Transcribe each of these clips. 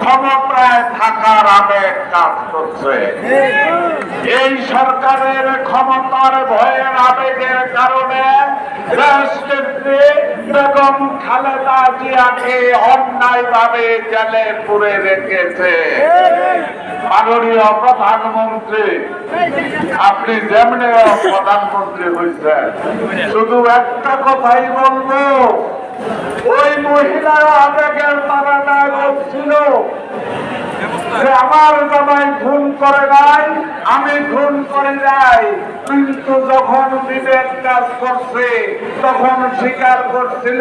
ক্ষমতায় থাকার আবেগ কাজ করছে। এই সরকারের ক্ষমতার ভয়ের আবেগের কারণে বেগম খালেদা জিয়াকে অন্যায়ভাবে জেলে পুরে রেখেছে। মাননীয় প্রধানমন্ত্রী, আপনি যেমনি প্রধানমন্ত্রী হয়েছেন, শুধু একটা কথাই বলব মহিলার আবেগের তারা ছিল যে আমার জামাই খুন করে নাই, আমি খুন করে নাই। কিন্তু যখন বিবেক কাজ করছে, তখন স্বীকার করছিল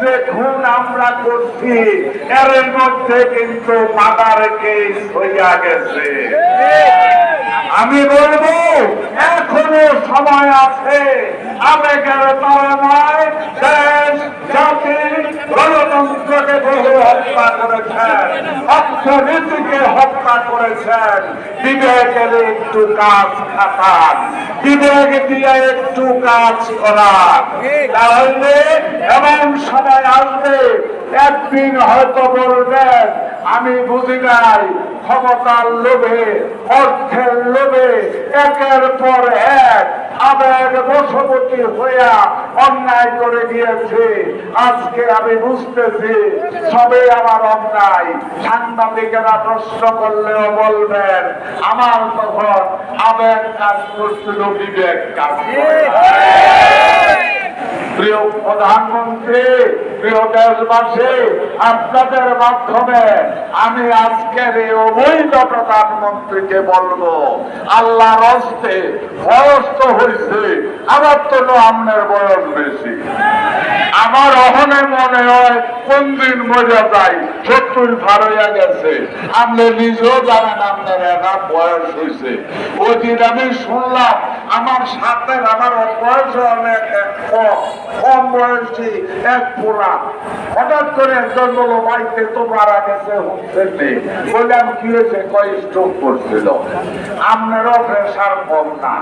যে খুন আমরা করছি। এর মধ্যে কিন্তু মাদার কেস হইয়া গেছে। আমি বলব, এখনও সময় আছে। আবেগের তাড়নায় হত্যা করেছেন। অর্থনীতিকে হত্যা করেছেন। বিবেকের একটু কাজ খাটান। বিবেক দিয়ে একটু কাজ করান। তাহলে এমন সময় আসবে, একদিন হয়তো বলবেন, আমি বুঝি নাই, ক্ষমতার লোভে, অর্থের লোভে, একের পর এক আবেগ বশবর্তী হইয়া অন্যায় করে গিয়েছে আজকে আমি বুঝতেছি, সবে আমার অন্যায় সাংবাদিকেরা প্রশ্ন করলেও বলবেন, আমার তখন আবেগ কাজ করছিল বিবেক কাজ। প্রিয় প্রধানমন্ত্রী, প্রিয় দেশবাসী, আপনাদের মাধ্যমে আমি আজকের এই অবৈধ প্রধানমন্ত্রীকে বলব, আল্লাহর হস্তে বয়স হয়েছে আমার তো আপনার বয়স বেশি। আমার অহনে মনে হয় কোন দিন মজা যায় সত্তর পার হইয়া গেছে। আপনি নিজেও জানেন আপনার এনার বয়স হয়েছে ওই আমি শুনলাম, আমার সাথে আমার বয়স অনেক কম কম বয়সী এক পোলা। হঠাৎ করে একজন বলো বাড়িতে তো মারা গেছে হচ্ছে বললাম, কি হয়েছে? কয় স্ট্রোক করছিল? আপনারও প্রেশার কম না।